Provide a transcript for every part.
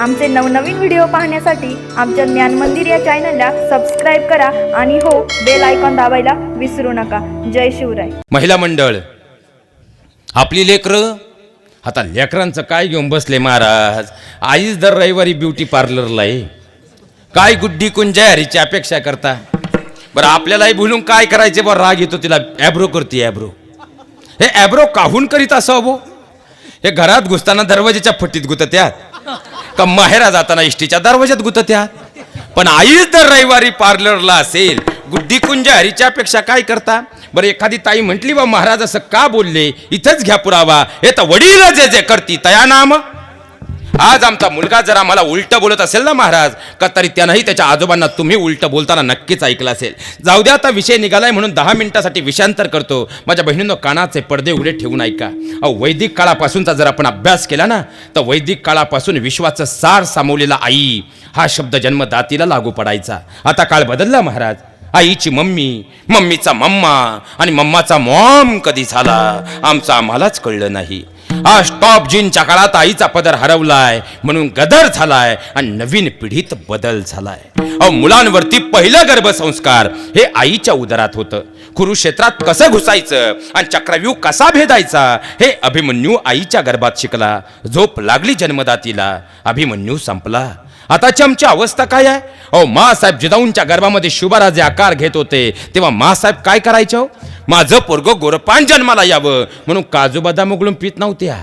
आमचे नवनवीन व्हिडिओ पाहण्यासाठी आमच्या ज्ञान मंदिर या चॅनलला सबस्क्राईब करा आणि हो बेल आयकॉन दाबायला विसरू नका. जय शिवराय. महिला मंडळ आपली लेकरं आता लेकरांचं काय घेऊन बसले महाराज? आईच दर रविवारी ब्युटी पार्लरला आहे. काय गुड्डी कुंजारीची अपेक्षा करता? बरं आपल्यालाही भुलून काय करायचे बरं? राग येतो तिला ॲब्रो करते ॲब्रो हे ॲब्रो काहून करीत असावं हे घरात घुसताना दरवाजेच्या फटीत गुतत्यात. का माहेरा जाताना इष्टीच्या दरवाजात गुतत्यात पण आईच जर रविवारी पार्लरला असेल गुड्डी कुंज हरीच्या पेक्षा काय करता? बरं एखादी ताई म्हटली बा महाराज असं का बोलले? इथंच घ्या पुरावा. हे तर वडील जे जे करती तया नाम. आज आमचा मुलगा जर आम्हाला उलट बोलत असेल ना महाराज का तरी त्यानंही त्याच्या आजोबांना तुम्ही उलट बोलताना नक्कीच ऐकलं असेल. जाऊ द्या आता विषय निघालाय म्हणून दहा मिनिटासाठी विषांतर करतो. माझ्या बहिणींनो कानाचे पडदे उघडे ठेवून ऐका. अहो वैदिक काळापासूनचा जर आपण अभ्यास केला ना तर वैदिक काळापासून विश्वाचं सार सामावलेला आई हा शब्द जन्मदातीला लागू पडायचा. आता काळ बदलला महाराज. आईची मम्मी मम्मीचा मम्मा आणि मम्माचा मॉम कधी झाला आमचं आम्हालाच कळलं नाही. हा स्टॉप जीनच्या काळात आईचा पदर हरवलाय. म्हणून गदर झालाय आणि नवीन पिढीत बदल झालाय. अहो मुलांवरती पहिलं गर्भसंस्कार हे आईच्या उदरात होतं. कुरुक्षेत्रात कसं घुसायचं आणि चक्रव्यूह कसा भेदायचा हे अभिमन्यू आईच्या गर्भात शिकला. झोप लागली जन्मदातीला. अभिमन्यू संपला. आताची आमची अवस्था काय आहे? अहो मासाहेब जिजाऊंच्या गर्भामध्ये शुभराजे आकार घेत होते. तेव्हा मासाहेब काय करायचे? हो माझं पोरग गोरपान जन्माला यावं म्हणून काजू बदाम उघडून पित नव्हत्या.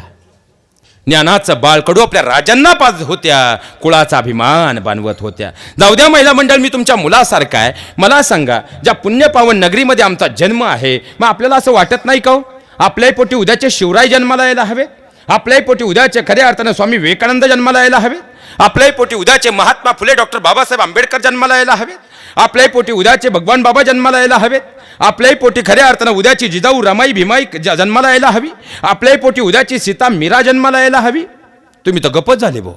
ज्ञानाचं बाळकडू आपल्या राजांना पाज होत्या कुळाचा अभिमान बांधवत होत्या. जाऊ द्या महिला मंडळ मी तुमच्या मुलासारखा आहे. मला सांगा ज्या पुण्यपावन नगरीमध्ये आमचा जन्म आहे मग आपल्याला असं वाटत नाही का हो? आपल्याही पोटी उद्याचे शिवराय जन्माला यायला हवे? आपल्याही पोटी उद्याचे खऱ्या अर्थानं स्वामी विवेकानंद जन्माला यायला हवे? आपल्याही पोटी उद्याचे महात्मा फुले डॉक्टर बाबासाहेब आंबेडकर जन्माला यायला हवेत आपल्याही पोटी उद्याचे भगवान बाबा जन्माला यायला हवेत आपल्याही पोटी खऱ्या अर्थानं उद्याची जिजाऊ रमाई भीमाई जन्माला यायला हवी. आपल्याही पोटी उद्याची सीता मीरा जन्माला यायला हवी. तुम्ही तर गपच झाले भो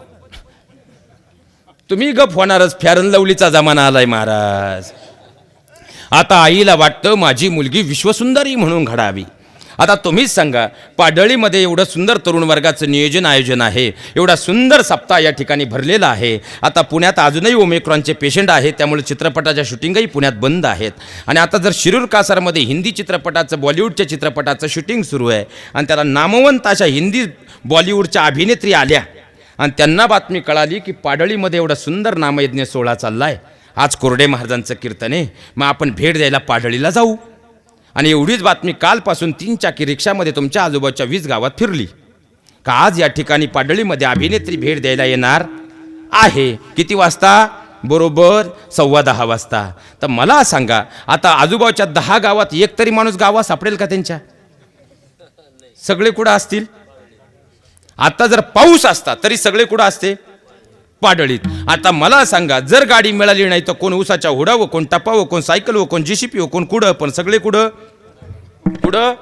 तुम्ही गप होणारच. फॅरन लवलीचा जमाना आलाय महाराज. आता आईला वाटतं माझी मुलगी विश्वसुंदरी म्हणून घडावी. आता तुम्हीच सांगा पाडळीमध्ये एवढं सुंदर तरुण वर्गाचं नियोजन आयोजन आहे एवढा सुंदर सप्ताह या ठिकाणी भरलेला आहे. आता पुण्यात अजूनही ओमिक्रॉनचे पेशंट आहेत त्यामुळे चित्रपटाच्या शूटिंगही पुण्यात बंद आहेत. आणि आता जर शिरूर कासारमध्ये हिंदी चित्रपटाचं बॉलिवूडच्या चित्रपटाचं शूटिंग सुरू आहे आणि त्याला नामवंत अशा हिंदी बॉलिवूडच्या अभिनेत्री आल्या आणि त्यांना बातमी कळाली की पाडळीमध्ये एवढा सुंदर नामयज्ञ सोहळा चालला आहे आज कोरडे महाराजांचं कीर्तन आहे. मग आपण भेट द्यायला पाडळीला जाऊ. आणि एवढीच बातमी कालपासून तीन चाकी रिक्षामध्ये तुमच्या आजोबाच्या वीस गावात फिरली. का आज या ठिकाणी पाडळीमध्ये अभिनेत्री भेट द्यायला येणार? आहे. किती वाजता? बरोबर सव्वा दहा वाजता. तर मला सांगा आता आजूबाजूच्या दहा गावात एक तरी माणूस गावात सापडेल का त्यांच्या? सगळे कुठं असतील? आता जर पाऊस असता तरी सगळे कुठं असते? पाडळीत. आता मला सांगा जर गाडी मिळाली नाही तर कोण उसाच्या हुडावं कोण टपावं कोण सायकल कोण जेसीपी कोण कुठं? पण सगळे कुठं? कुठं?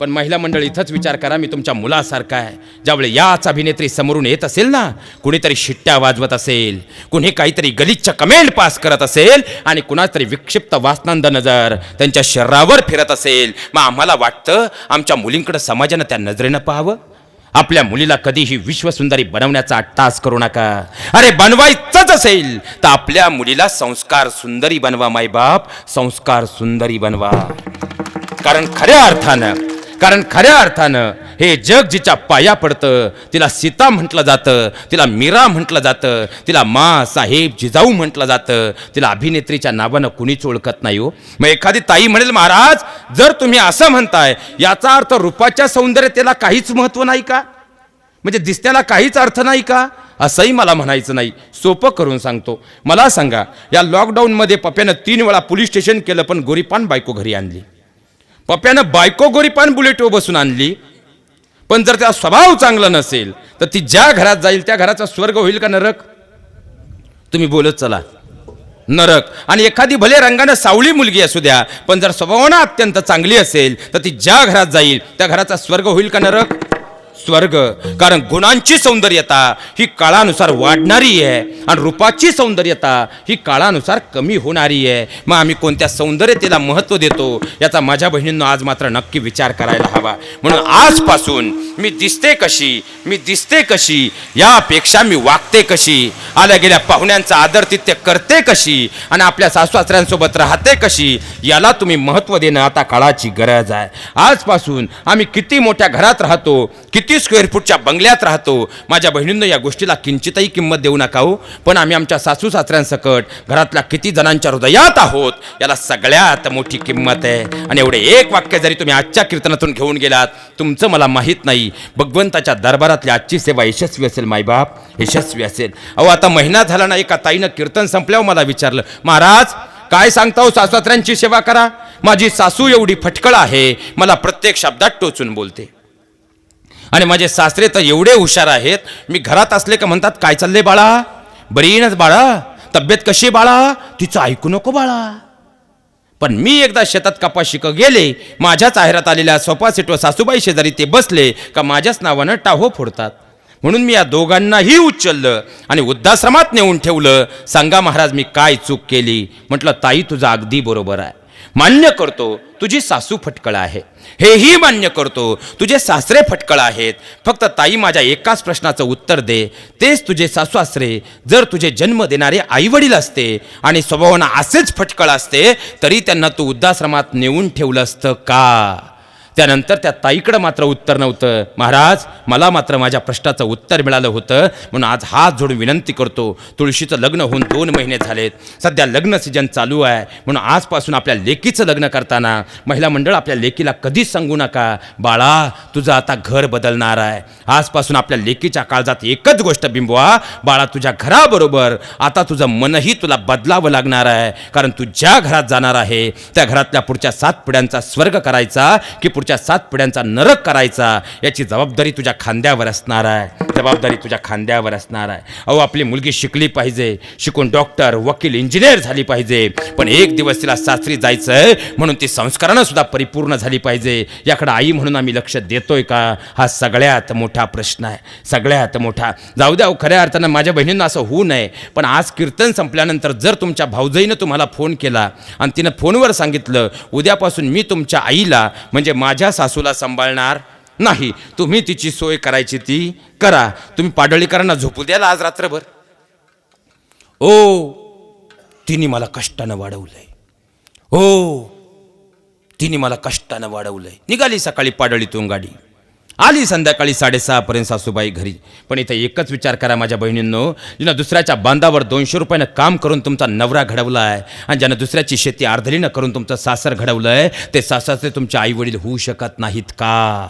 पण महिला मंडळ इथंच विचार करा मी तुमच्या मुलासारखा आहे. ज्यावेळी याच अभिनेत्री समोरून येत असेल ना कुणीतरी शिट्ट्या वाजवत असेल कुणी काहीतरी गलिच्छ कमेंट पास करत असेल आणि कुणाच तरी विक्षिप्त वासनांद नजर त्यांच्या शरीरावर फिरत असेल मग आम्हाला वाटतं आमच्या मुलींकडे समाजानं त्या नजरेनं पाहावं. आपल्या मुलीला कधीही विश्वसुंदरी बनवण्याचा अट्टास करू नका. अरे बनवायचंच असेल तर आपल्या मुलीला संस्कार सुंदरी बनवा मायबाप. संस्कार सुंदरी बनवा. कारण खऱ्या अर्थानं कारण खऱ्या अर्थानं हे जग जिच्या पाया पडतं तिला सीता म्हटलं जातं तिला मीरा म्हटलं जातं तिला मा साहेब जिजाऊ म्हटलं जातं तिला अभिनेत्रीच्या नावानं कुणीच ओळखत नाही हो. मग एखादी ताई म्हणेल महाराज जर तुम्ही असं म्हणताय याचा अर्थ रूपाच्या सौंदर्यतेला काहीच महत्त्व नाही का? म्हणजे दिसण्याला काहीच अर्थ नाही का? असंही मला म्हणायचं नाही. सोपं करून सांगतो. मला सांगा या लॉकडाऊनमध्ये पप्यानं तीन वेळा पोलीस स्टेशन केलं पण गोरीपान बायको घरी आणली. पप्प्यानं बायको गोरीपान बुलेटवर बसून आणली. पण जर त्याचा स्वभाव चांगला नसेल तर ती ज्या घरात जाईल त्या घराचा स्वर्ग होईल का नरक? तुम्ही बोलत चला. नरक. आणि एखादी भले रंगानं सावळी मुलगी असू द्या पण जर स्वभावना अत्यंत चांगली असेल तर ती ज्या घरात जाईल त्या घराचा स्वर्ग होईल का नरक? स्वर्ग. कारण गुणांची सौंदर्यता ही काळानुसार वाढणारी आहे आणि रूपाची सौंदर्यता ही काळानुसार कमी होणारी आहे. मग आम्ही कोणत्या सौंदर्यतेला महत्त्व देतो याचा माझ्या बहिणींनो आज मात्र नक्की विचार करायला हवा. म्हणून आजपासून मी दिसते कशी मी दिसते कशी यापेक्षा मी वागते कशी आल्या गेल्या पाहुण्यांचा आदर तिथे करते कशी? आणि आपल्या सासू राहते कशी? याला तुम्ही महत्त्व देणं आता काळाची गरज आहे. आजपासून आम्ही किती मोठ्या घरात राहतो किती स्क्वेअर फूटच्या बंगल्यात राहतो. माझ्या बहिणींना या गोष्टीला किंचितही किंमत देऊ नका हो. पण आम्ही आमच्या सासू सासऱ्यांसकट घरातल्या किती जणांच्या हृदयात आहोत याला सगळ्यात मोठी किंमत आहे. आणि एवढे एक वाक्य जरी तुम्ही आजच्या कीर्तनातून घेऊन गेलात तुमचं मला माहीत नाही. भगवंताच्या दरबारातली आजची सेवा यशस्वी असेल मायबाप. यशस्वी असेल. अहो आता महिना झाला ना एका ताईनं कीर्तन संपल्यावर मला विचारलं महाराज काय सांगता हो सासऱ्यांची सेवा करा? माझी सासू एवढी फटकळ आहे मला प्रत्येक शब्दात टोचून बोलते. आणि माझे सासरे तर एवढे हुशार आहेत मी घरात असले का म्हणतात काय चालले बाळा? बरी येणच बाळा? तब्येत कशी बाळा? तिचं ऐकू नको बाळा. पण मी एकदा शेतात कपाशी शिक गेले माझ्याच आहेरात आलेल्या सोफा सीटवर सासूबाई शेजारी ते बसले का माझ्याच नावानं टाहो फोडतात. म्हणून मी या दोघांनाही उचललं आणि वृद्धाश्रमात नेऊन ठेवलं. सांगा महाराज मी काय चूक केली? म्हटलं ताई तुझं अगदी बरोबर आहे. मान्य करतो तुझी सासू फटकळ आहे. हेही मान्य करतो तुझे सासरे फटकळ आहेत. फक्त ताई माझ्या एकाच प्रश्नाचं उत्तर दे. तेच तुझे सासू सासरे जर तुझे जन्म देणारे आईवडील असते आणि स्वभावना असेच फटकळ असते तरी त्यांना तू वृद्धाश्रमात नेऊन ठेवलं असतं का? त्यानंतर त्या ताईकडं मात्र उत्तर नव्हतं. महाराज मला मात्र माझ्या प्रश्नाचं उत्तर मिळालं होतं. म्हणून आज हात जोडून विनंती करतो. तुळशीचं लग्न होऊन दोन महिने झालेत. सध्या लग्न सीजन चालू आहे. म्हणून आजपासून आपल्या लेकीचं लग्न करताना महिला मंडळ आपल्या लेकीला कधीच सांगू नका. बाळा तुझं आता घर बदलणार आहे. आजपासून आपल्या लेकीच्या काळजात एकच गोष्ट बिंबवा. बाळा तुझ्या घराबरोबर आता तुझं मनही तुला बदलावं लागणार आहे. कारण तू ज्या घरात जाणार आहे त्या घरातल्या पुढच्या सात पिढ्यांचा स्वर्ग करायचा की पुढच्या सात पिढ्यांचा नरक करायचा याची जबाबदारी तुझ्या खांद्यावर असणार आहे. जबाबदारी तुझ्या खांद्यावर असणार आहे. अहो आपली मुलगी शिकली पाहिजे शिकून डॉक्टर वकील इंजिनियर झाली पाहिजे. पण एक दिवस तिला सासरी जायचं आहे म्हणून ती संस्कारानं सुद्धा परिपूर्ण झाली पाहिजे. याकडे आई म्हणून आम्ही लक्ष देतोय का? हा सगळ्यात मोठा प्रश्न आहे. सगळ्यात मोठा. जाऊ द्या खऱ्या अर्थानं माझ्या बहिणींना असं होऊ नये पण आज कीर्तन संपल्यानंतर जर तुमच्या भाऊजाईनं तुम्हाला फोन केला आणि तिनं फोनवर सांगितलं उद्यापासून मी तुमच्या आईला म्हणजे माझ्या माझ्या सासूला सांभाळणार नाही. तुम्ही तिची सोय करायची ती करा. तुम्ही पाडळीकरांना झोपू द्याल आज रात्रभर. ओ तिने मला कष्टानं वाढवलंय. हो तिने मला कष्टानं वाढवलंय. निघाली सकाळी पाडळीतून गाडी. आली संध्याकाळी साडेसहापर्यंत सासूबाई घरी. पण इथं एकच विचार करा माझ्या बहिणींनो. जिनं दुसऱ्याच्या बांधावर दोनशे रुपयानं काम करून तुमचा नवरा घडवला आहे आणि ज्यानं दुसऱ्याची शेती अर्धलीनं करून तुमचं सासर घडवलं आहे ते सासरचे तुमचे आईवडील होऊ शकत नाहीत का?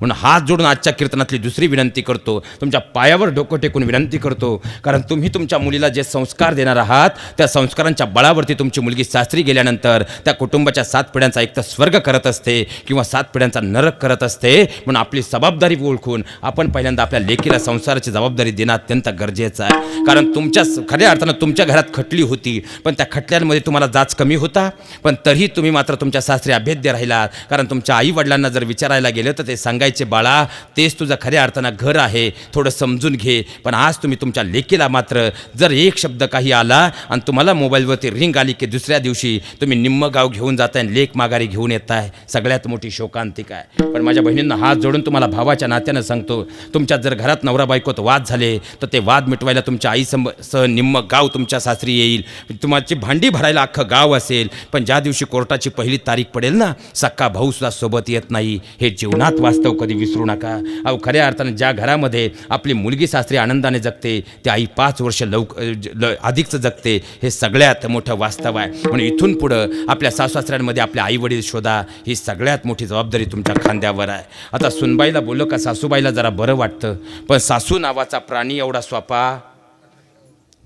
म्हणून हात जोडून आजच्या कीर्तनातली दुसरी विनंती करतो. तुमच्या पायावर डोकं टेकून विनंती करतो. कारण तुम्ही तुमच्या मुलीला जे संस्कार देणार आहात त्या संस्कारांच्या बळावरती तुमची मुलगी सासरी गेल्यानंतर त्या कुटुंबाच्या सात पिढ्यांचा एक तर स्वर्ग करत असते किंवा सात पिढ्यांचा नरक करत असते. म्हणून आपली जबाबदारी ओळखून आपण पहिल्यांदा आपल्या लेकीला संसाराची जबाबदारी देणं अत्यंत गरजेचं आहे. कारण तुमच्या खऱ्या अर्थानं तुमच्या घरात खटली होती पण त्या खटल्यांमध्ये तुम्हाला जाच कमी होता. पण तरीही तुम्ही मात्र तुमच्या सासरी अभेद्य राहिलात. कारण तुमच्या आई वडिलांना जर विचारायला गेलं तर ते सांगायचं बाळा तेच तुझं खऱ्या अर्थानं घर आहे थोडं समजून घे पण आज तुम्ही तुमच्या लेकीला मात्र जर एक शब्द काही आला आणि तुम्हाला मोबाईलवरती रिंग आली की दुसऱ्या दिवशी तुम्ही निम्म गाव घेऊन जाताय आणि लेख माघारी घेऊन येताय सगळ्यात मोठी शोकांतिक आहे. पण माझ्या बहिणींना हात जोडून तुम्हाला भावाच्या नात्यानं सांगतो तुमच्यात जर घरात नवरा बायकोत वाद झाले तर ते वाद मिटवायला तुमच्या आई सम सह निम्म गाव तुमच्या सासरी येईल. तुमची भांडी भरायला अख्खं गाव असेल पण ज्या दिवशी कोर्टाची पहिली तारीख पडेल ना सक्का भाऊ सुद्धा सोबत येत नाही. हे जीवनात वास्तव कधी विसरू नका. अहो खऱ्या अर्थानं ज्या घरामध्ये आपली मुलगी सासरी आनंदाने जगते ती आई पाच वर्ष लवक अधिकचं जगते हे सगळ्यात मोठं वास्तव आहे. म्हणून इथून पुढं आपल्या सासऱ्यांमध्ये आपल्या आईवडील शोधा ही सगळ्यात मोठी जबाबदारी तुमच्या खांद्यावर आहे. आता सुनबाईला बोललो का सासूबाईला जरा बरं वाटतं. पण सासू नावाचा प्राणी एवढा स्वापा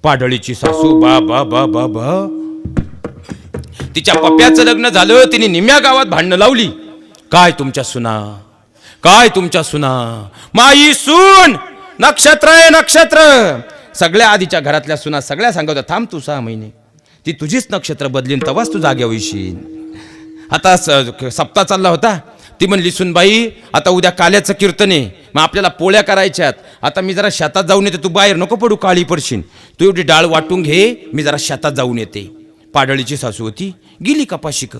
पाडळीची सासू बा बा बा बा बा. तिच्या पप्याचं लग्न झालं तिने निम्या गावात भांडणं लावली. काय तुमच्या सुना? काय तुमच्या सुना? माई सून! नक्षत्र आहे नक्षत्र! सगळ्या आधीच्या घरातल्या सुना सगळ्या सांगत होत्या, थांब तू सहा महिने. ती तुझीच नक्षत्र बदलीन तवाच तू जाग्या होईशील. आता स- सप्ताह चालला होता. ती म्हणली सुनबाई आता उद्या काल्याचं कीर्तन आहे. मग आपल्याला पोळ्या करायच्यात. आता मी जरा शेतात जाऊन येते तू बाहेर नको पडू काळी पडशील. तू एवढी डाळ वाटून घे मी जरा शेतात जाऊन येते. पाडळीची सासू होती गेली कपाशिक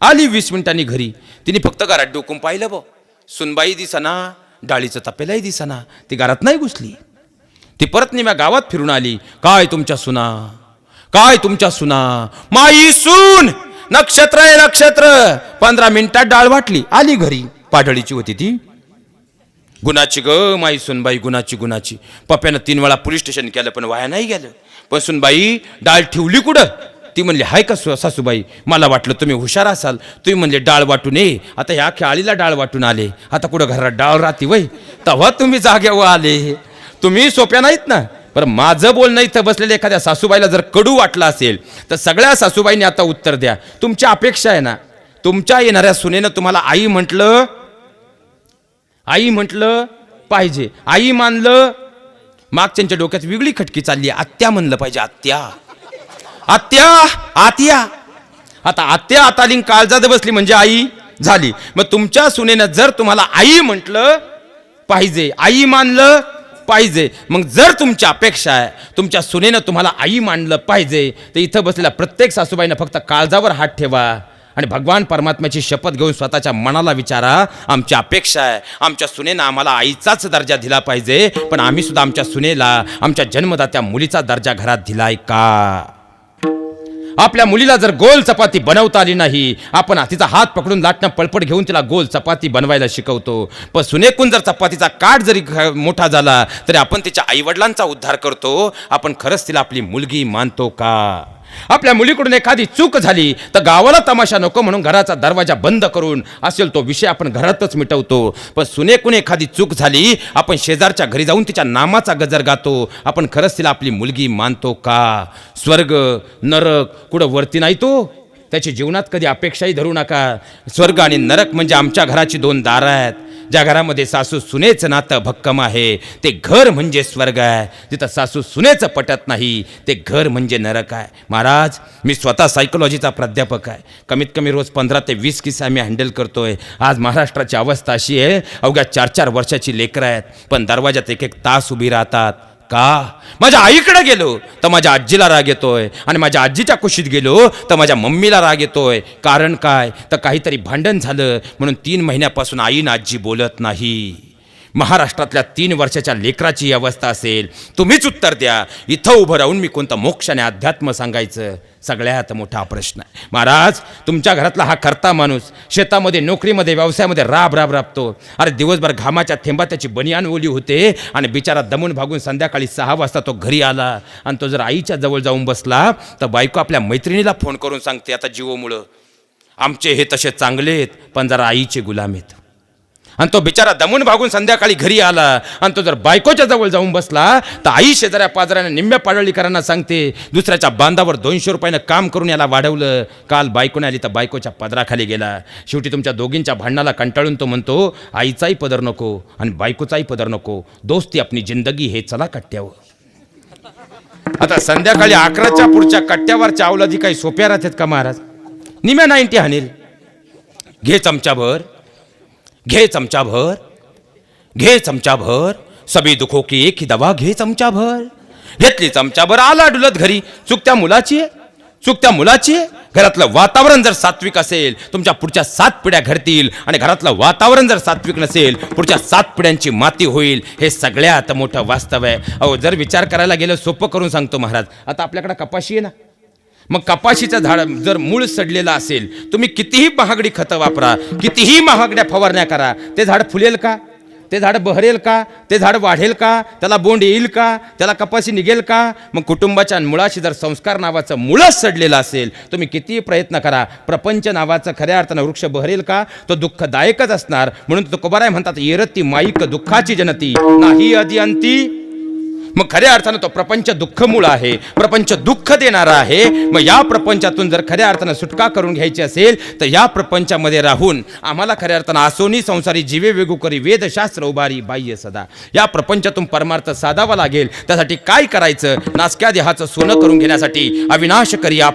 आली वीस मिनिटांनी घरी. तिने फक्त घरात डोकून पाहिलं बघ सुनबाई दिसना डाळीचं तपेलाही दिसना. ती घरात नाही घुसली. ती परत निम्या गावात फिरून आली. काय तुमच्या सुना? काय तुमच्या सुना? माई सून! नक्षत्र आहे नक्षत्र! पंधरा मिनिटात डाळ वाटली. आली घरी. पाडळीची होती ती. गुणाची ग माई सुनबाई गुणाची गुणाची. पप्प्यानं तीन वेळा पोलीस स्टेशन केलं पण वाया नाही गेलं. पण सुनबाई डाळ ठेवली कुठं? ती म्हणली हाय का सु- सासूबाई? मला वाटलं तुम्ही हुशार असाल. तुम्ही म्हणले डाळ वाटून ये. आता ह्या खेळाळीला डाळ वाटून आले. आता कुठं घरात डाळ राहते वय? तेव्हा तुम्ही जाग्यावर आले. तुम्ही सोप्या नाहीत ना? बरं माझं बोलणं इथं बसलेलं एखाद्या सासूबाईला जर कडू वाटलं असेल तर सगळ्या सासूबाईंनी आता उत्तर द्या. तुमची अपेक्षा आहे ना? तुमच्या येणाऱ्या सुनेनं तुम्हाला आई म्हटलं आई म्हटलं पाहिजे. आई मानलं मागच्यांच्या डोक्यात वेगळी खटकी चालली. आहे. आत्या म्हणलं पाहिजे आत्या. आत्या आत्या. आता आत्या आतालिंग काळजात बसली म्हणजे आई झाली. मग तुमच्या सुनेनं जर तुम्हाला आई म्हटलं पाहिजे. आई मानलं पाहिजे. मग जर तुमची अपेक्षा आहे तुमच्या सुनेनं तुम्हाला आई मानलं पाहिजे तर इथं बसलेल्या प्रत्येक सासूबाईनं फक्त काळजावर हात ठेवा आणि भगवान परमात्म्याची शपथ घेऊन स्वतःच्या मनाला विचारा आमची अपेक्षा आहे. आमच्या सुनेनं आम्हाला आईचाच दर्जा दिला पाहिजे पण आम्ही सुद्धा आमच्या सुनेला आमच्या जन्मदात्या मुलीचा दर्जा घरात दिलाय का? आपल्या मुलीला जर गोल चपाती बनवता आली नाही आपण तिचा हात पकडून लाटणं पळपट घेऊन तिला गोल चपाती बनवायला शिकवतो. पण सुनेकून जर चपातीचा काठ जरी मोठा झाला तरी आपण तिच्या आईवडिलांचा उद्धार करतो. आपण खरंच तिला आपली मुलगी मानतो का? आपल्या मुलीकडून एखादी चूक झाली तर गावाला तमाशा नको म्हणून घराचा दरवाजा बंद करून असेल तो विषय आपण घरातच मिटवतो. पण सुनेकून एखादी चूक झाली आपण शेजारच्या घरी जाऊन तिच्या नामाचा गजर गातो. आपण खरंच तिला आपली मुलगी मानतो का? स्वर्ग नरक कुठं वरती नाही तो? त्याची जीवनात कधी अपेक्षाही धरू नका. स्वर्ग आणि नरक म्हणजे आमच्या घराची दोन दारं आहेत. ज्या घरामध्ये सासू सुनेचं नातं भक्कम आहे ते घर म्हणजे स्वर्ग आहे. जिथं सासू सुनेचं पटत नाही ते घर म्हणजे नरक आहे. महाराज मी स्वतः सायकोलॉजीचा प्राध्यापक आहे. कमीत कमी रोज पंधरा ते वीस किस्से आम्ही हँडल करतोय. आज महाराष्ट्राची अवस्था अशी आहे अवघ्या चार चार वर्षाची लेकरं आहेत पण दरवाजात एक एक तास उभी राहतात. का? माझ्या आईकडे गेलो तर माझ्या आजीला राग येतोय. आणि माझ्या आजीच्या कुशीत गेलो तर माझ्या मम्मीला राग येतोय. कारण काय? तर काहीतरी भांडण झालं म्हणून तीन महिन्यापासून आई आजी बोलत नाही. महाराष्ट्रातल्या तीन वर्षाच्या लेकराची अवस्था असेल. तुम्हीच उत्तर द्या. इथं उभं राहून मी कोणतं मोक्ष आणि अध्यात्म सांगायचं? सगळ्यात मोठा प्रश्न आहे. महाराज तुमच्या घरातला हा करता माणूस शेतामध्ये नोकरीमध्ये व्यवसायामध्ये राब राब राबतो. अरे दिवसभर घामाच्या थेंबा त्याची बनियान ओली होते आणि बिचारा दमून भागून संध्याकाळी सहा वाजता तो घरी आला आणि तो जर आईच्या जवळ जाऊन बसला तर बायको आपल्या मैत्रिणीला फोन करून सांगते आता जीवोमुळं. आमचे हे तसे चांगले आहेत पण जरा आईचे गुलाम आहेत. आणि तो बिचारा दमून भागून संध्याकाळी घरी आला. आणि तो जर बायकोच्या जवळ जाऊन बसला तर आई शेजाऱ्या पाजाऱ्याने निम्म्या पाडळीकरांना सांगते दुसऱ्याच्या बांधावर दोनशे रुपयानं काम करून याला वाढवलं. काल बायकोने आली तर बायकोच्या पदराखाली गेला. शेवटी तुमच्या दोघींच्या भांडणाला कंटाळून तो म्हणतो आईचाही पदर नको आणि बायकोचाही पदर नको. दोस्ती आपली जिंदगी हे चला कट्ट्यावर. आता संध्याकाळी अकराच्या पुढच्या कट्ट्यावरच्या अवलादी काही सोप्या राहतात का महाराज? निम्या नाईन्टी हानील. घे चमच्याभर घे चमचा भर घे चमचा भर सभी दुखो की एक ही दवा घे चमचा भर घेतली चमचाभर आला डुलत घरी. चूक त्या मुलाची आहे चूक त्या मुलाची आहे. घरातलं वातावरण जर सात्विक असेल तुमच्या पुढच्या सात पिढ्या घडतील. आणि घरातलं वातावरण जर सात्विक नसेल पुढच्या सात पिढ्यांची माती होईल. हे सगळ्यात मोठं वास्तव आहे. अहो जर विचार करायला गेलं सोपं करून सांगतो महाराज. आता आपल्याकडे कपाशी आहे ना मग कपाशीचं झाड जर मूळ सडलेलं असेल तुम्ही कितीही महागडी खतं वापरा कितीही महागड्या फवारण्या करा ते झाड फुलेल का? ते झाड बहरेल का? ते झाड वाढेल का? त्याला बोंड येईल का? त्याला कपाशी निघेल का? मग कुटुंबाच्या मुळाशी जर संस्कार नावाचं मुळच सडलेलं असेल तुम्ही कितीही प्रयत्न करा प्रपंच नावाचं खऱ्या अर्थानं वृक्ष बहरेल का? तो दुःखदायकच असणार. म्हणून तो कोबाराय म्हणतात येरती माईक दुःखाची जनती नाही आधी अंती मग खऱ्या अर्थानं तो प्रपंच दुःखमूळ आहे प्रपंच दुःख देणारा आहे. मग या प्रपंचातून जर खऱ्या अर्थानं सुटका करून घ्यायची असेल तर या प्रपंचामध्ये राहून आम्हाला खऱ्या अर्थानं आसोनी संसारी जीवे वेगू करी वेदशास्त्र उभारी बाह्य सदा. या प्रपंचातून परमार्थ साधावा लागेल त्यासाठी काय करायचं? नासक्या देहाचं सोनं करून घेण्यासाठी अविनाश करी आपण